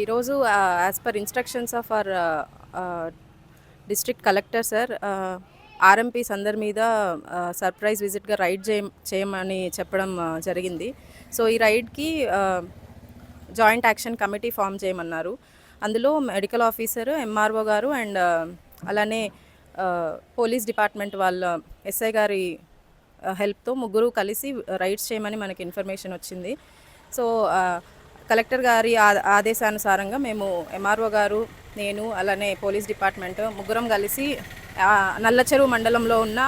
ఈరోజు as per instructions of our district collector sir RMPs అందరి మీద సర్ప్రైజ్ విజిట్గా రైడ్ చేయ చేయమని చెప్పడం జరిగింది. సో ఈ రైడ్కి జాయింట్ యాక్షన్ కమిటీ ఫామ్ చేయమన్నారు. అందులో మెడికల్ ఆఫీసర్ ఎంఆర్ఓ గారు అండ్ అలానే పోలీస్ డిపార్ట్మెంట్ వాళ్ళ ఎస్ఐ గారి హెల్ప్తో ముగ్గురు కలిసి రైడ్స్ చేయమని మనకి ఇన్ఫర్మేషన్ వచ్చింది. సో కలెక్టర్ గారి ఆ- ఆదేశానుసారంగా మేము ఎంఆర్ఓ గారు నేను అలానే పోలీస్ డిపార్ట్మెంట్ ముగ్గురం కలిసి నల్లచెరువు మండలంలో ఉన్న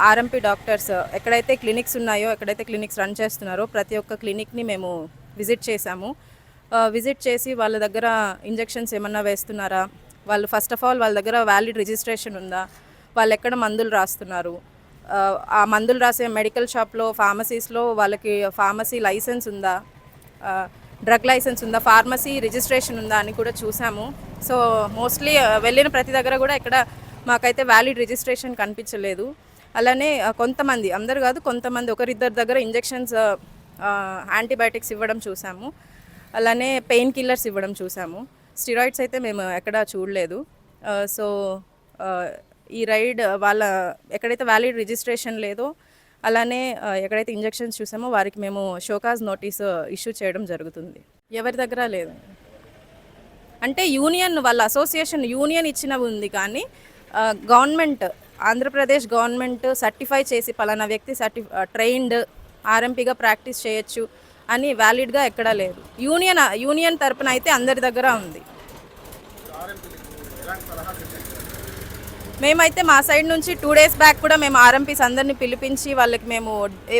ఆర్ఎంపీ డాక్టర్స్ ఎక్కడైతే క్లినిక్స్ ఉన్నాయో ఎక్కడైతే క్లినిక్స్ రన్ చేస్తున్నారో ప్రతి ఒక్క క్లినిక్ని మేము విజిట్ చేశాము. విజిట్ చేసి వాళ్ళ దగ్గర ఇంజెక్షన్స్ ఏమన్నా వేస్తున్నారా? వాళ్ళు ఫస్ట్ ఆఫ్ ఆల్ వాళ్ళ దగ్గర వ్యాలిడ్ రిజిస్ట్రేషన్ ఉందా? వాళ్ళు ఎక్కడ మందులు రాస్తున్నారు? ఆ మందులు రాసే మెడికల్ షాప్లో ఫార్మసీస్లో వాళ్ళకి ఫార్మసీ లైసెన్స్ ఉందా? డ్రగ్ లైసెన్స్ ఉందా ఫార్మసీ రిజిస్ట్రేషన్ ఉందా అని కూడా చూసాము. సో మోస్ట్లీ వెళ్ళిన ప్రతి దగ్గర కూడా ఇక్కడ మాకైతే వ్యాలిడ్ రిజిస్ట్రేషన్ కనిపించలేదు. అలానే కొంతమంది అందరు కాదు కొంతమంది ఒకరిద్దరి దగ్గర ఇంజెక్షన్స్ యాంటీబయాటిక్స్ ఇవ్వడం చూసాము. అలానే పెయిన్ కిల్లర్స్ ఇవ్వడం చూసాము. స్టిరాయిడ్స్ అయితే మేము ఎక్కడా చూడలేదు. సో ఈ రైడ్ వాళ్ళ ఎక్కడైతే వ్యాలిడ్ రిజిస్ట్రేషన్ లేదో అలానే ఎక్కడైతే ఇంజెక్షన్స్ చూసామో వారికి మేము షోకాజ్ నోటీస్ ఇష్యూ చేయడం జరుగుతుంది. ఎవరి దగ్గర లేదు? అంటే యూనియన్ వాళ్ళ అసోసియేషన్ యూనియన్ ఇచ్చినవి ఉంది కానీ గవర్నమెంట్ ఆంధ్రప్రదేశ్ గవర్నమెంట్ సర్టిఫై చేసి పలానా వ్యక్తి సర్టి ట్రైన్డ్ ఆర్ఎంపీగా ప్రాక్టీస్ చేయొచ్చు అని వ్యాలిడ్గా ఎక్కడా లేదు. యూనియన్ యూనియన్ తరపున అయితే అందరి దగ్గర ఉంది. మేమైతే మా సైడ్ నుంచి టూ డేస్ బ్యాక్ కూడా మేము ఆర్ఎంపీస్ అందరిని పిలిపించి వాళ్ళకి మేము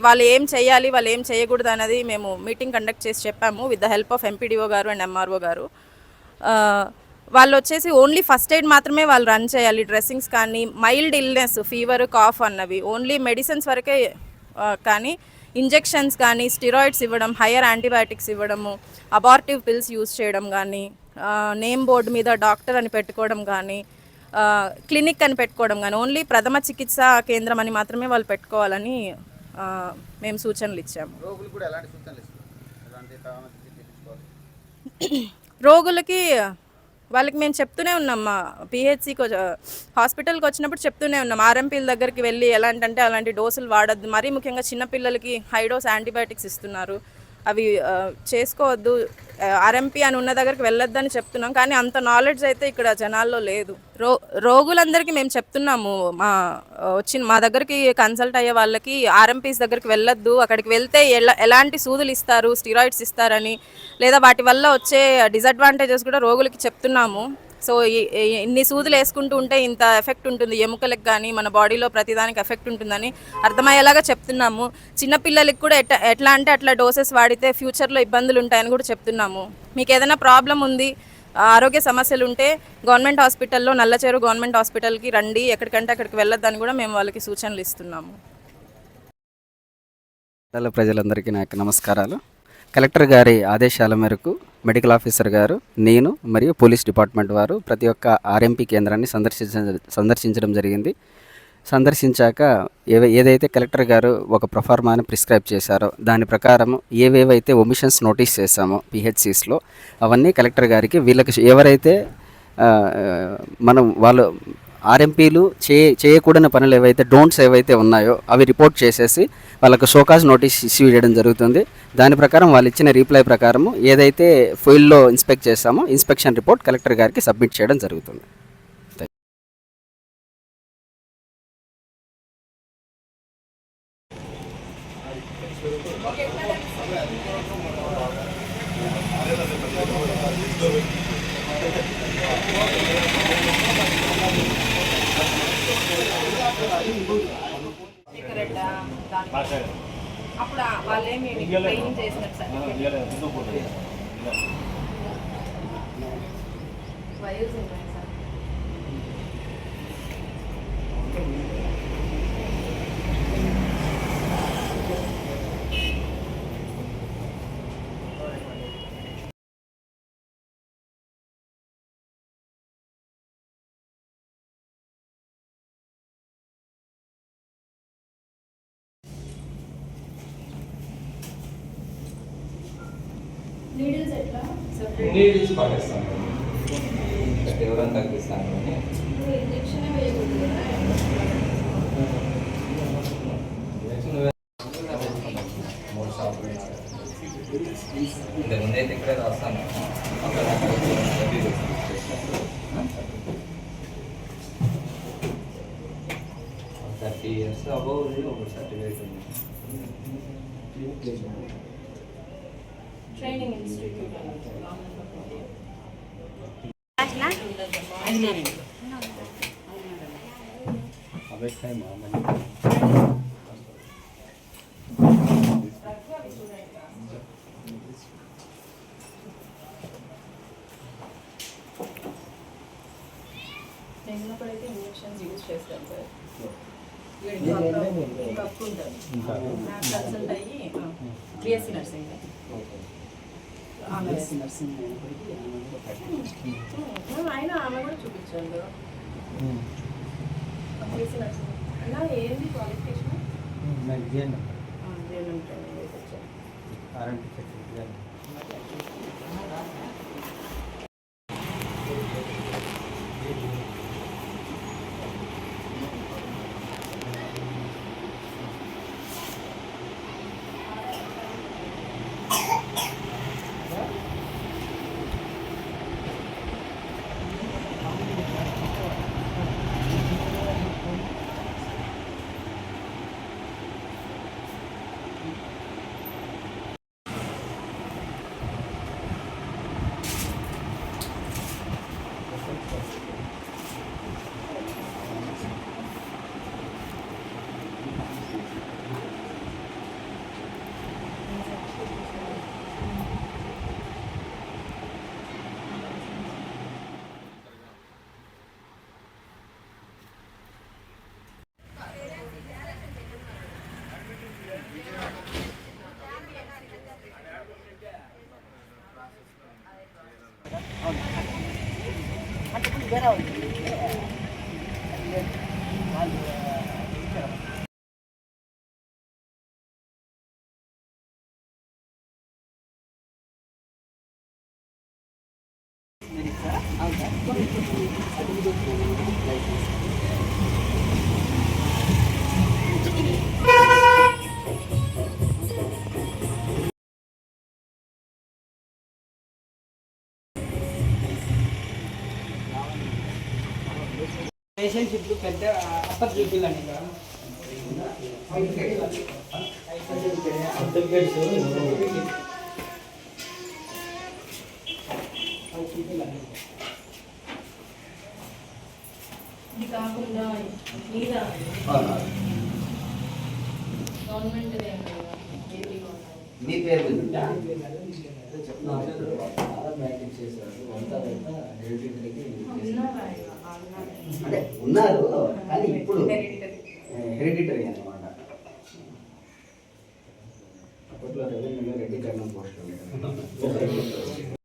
వాళ్ళు ఏం చేయాలి వాళ్ళు ఏం చేయకూడదు అనేది మేము మీటింగ్ కండక్ట్ చేసి చెప్పాము with the help of MPDO గారు అండ్ ఎంఆర్ఓ గారు. వాళ్ళు వచ్చేసి ఓన్లీ ఫస్ట్ ఎయిడ్ మాత్రమే వాళ్ళు రన్ చేయాలి డ్రెస్సింగ్స్ కానీ మైల్డ్ ఇల్నెస్ ఫీవర్ కాఫ్ అన్నవి. ఓన్లీ మెడిసిన్స్ వరకే కానీ ఇంజెక్షన్స్ కానీ స్టిరాయిడ్స్ ఇవ్వడం హయ్యర్ యాంటీబయాటిక్స్ ఇవ్వడము అబార్టివ్ పిల్స్ యూజ్ చేయడం కానీ నేమ్ బోర్డు మీద డాక్టర్ అని పెట్టుకోవడం కానీ క్లినిక్ అని పెట్టుకోవడం కానీ ఓన్లీ ప్రథమ చికిత్స కేంద్రం అని మాత్రమే వాళ్ళు పెట్టుకోవాలని మేము సూచనలు ఇచ్చాము. ఎలాంటి ఎలాంటి రోగులకి వాళ్ళకి మేము చెప్తూనే ఉన్నాం. మా పిహెచ్సికి హాస్పిటల్కి వచ్చినప్పుడు చెప్తూనే ఉన్నాం. ఆర్ఎంపీల దగ్గరికి వెళ్ళి ఎలాంటంటే అలాంటి డోసులు వాడద్దు. మరీ ముఖ్యంగా చిన్నపిల్లలకి హై డోస్ యాంటీబయాటిక్స్ ఇస్తున్నారు. అవి చేసుకోవద్దు. ఆర్ఎంపీ అని ఉన్న దగ్గరికి వెళ్ళొద్దని చెప్తున్నాం. కానీ అంత నాలెడ్జ్ అయితే ఇక్కడ జనాల్లో లేదు. రో రోగులందరికీ మేము చెప్తున్నాము. మా వచ్చిన మా దగ్గరికి కన్సల్ట్ అయ్యే వాళ్ళకి ఆర్ఎంపీస్ దగ్గరికి వెళ్ళొద్దు. అక్కడికి వెళ్తే ఎలా ఎలాంటి సూదులు ఇస్తారు స్టిరాయిడ్స్ ఇస్తారని లేదా వాటి వల్ల వచ్చే డిసడ్వాంటేజెస్ కూడా రోగులకి చెప్తున్నాము. సో ఈ- ఇన్ని సూదులు వేసుకుంటూ ఉంటే ఇంత ఎఫెక్ట్ ఉంటుంది. ఎముకలకు కానీ మన బాడీలో ప్రతిదానికి ఎఫెక్ట్ ఉంటుందని అర్థమయ్యేలాగా చెప్తున్నాము. చిన్నపిల్లలకి కూడా ఎట్లా ఎట్లా అంటే అట్లా డోసెస్ వాడితే ఫ్యూచర్లో ఇబ్బందులు ఉంటాయని కూడా చెప్తున్నాము. మీకు ఏదైనా ప్రాబ్లం ఉంది ఆరోగ్య సమస్యలు ఉంటే గవర్నమెంట్ హాస్పిటల్లో నల్లచేరు గవర్నమెంట్ హాస్పిటల్కి రండి. ఎక్కడికంటే అక్కడికి వెళ్ళొద్దని కూడా మేము వాళ్ళకి సూచనలు ఇస్తున్నాము. ప్రజలందరికీ నా యొక్క నమస్కారాలు. కలెక్టర్ గారి ఆదేశాల మేరకు మెడికల్ ఆఫీసర్ గారు నేను మరియు పోలీస్ డిపార్ట్మెంట్ వారు ప్రతి ఒక్క ఆర్ఎంపీ కేంద్రాన్ని సందర్శించ సందర్శించడం జరిగింది. సందర్శించాక ఏవై ఏదైతే కలెక్టర్ గారు ఒక ప్రొఫార్మాని ప్రిస్క్రైబ్ చేశారో దాని ప్రకారం ఏవేవైతే ఒమిషన్స్ నోటీస్ చేశామో పిహెచ్సిస్లో అవన్నీ కలెక్టర్ గారికి వీళ్ళకి ఎవరైతే మనం వాళ్ళు ఆర్ఎంపీలు చే చేయకూడని పనులు ఏవైతే డోంట్స్ ఏవైతే ఉన్నాయో అవి రిపోర్ట్ చేసేసి వాళ్ళకు షోకాజ్ నోటీస్ ఇష్యూ చేయడం జరుగుతుంది. దాని ప్రకారం వాళ్ళు ఇచ్చిన రీప్లై ప్రకారం ఏదైతే ఫీల్డ్లో ఇన్స్పెక్ట్ చేస్తామో ఇన్స్పెక్షన్ రిపోర్ట్ కలెక్టర్ గారికి సబ్మిట్ చేయడం జరుగుతుంది. అప్పుడు వాళ్ళేమి ట్రైనింగ్ చేసినట్టు సార్ నీడిల్స్ నీడిల్స్ పడేస్తాను ఎవరైనా తగ్గిస్తాను మూడు షాపులు ఇంతకు ముందు అయితే ఇక్కడే రాస్తాను. అక్కడ థర్టీ ఇయర్స్ అబౌవ్ ఒక సర్టిఫికేట్ ఉంది. ట్రైనింగ్ ఇన్స్టిట్యూట్ చిన్నప్పుడైతే ఇంజెక్షన్స్ యూజ్ చేస్తాం సార్. కప్పు ఉంటుంది నాకు కన్సల్ట్ అయ్యి బిఎస్సీ నర్సింగ్ ఆమె ఆయన ఆమె కూడా చూపించాడు. ఏంది క్వాలిఫికేషన్ జేఎన్ఎం. ట్రైనింగ్ వచ్చాను రిలేషన్షిప్ పెద్ద అప్పర్ చూపిల్లండి ఇక్కడ. ఇది కాకుండా మీద గవర్నమెంట్ నీ పేరు అంటే ఉన్నారు కానీ ఇప్పుడు హెరిడిటరీ అని.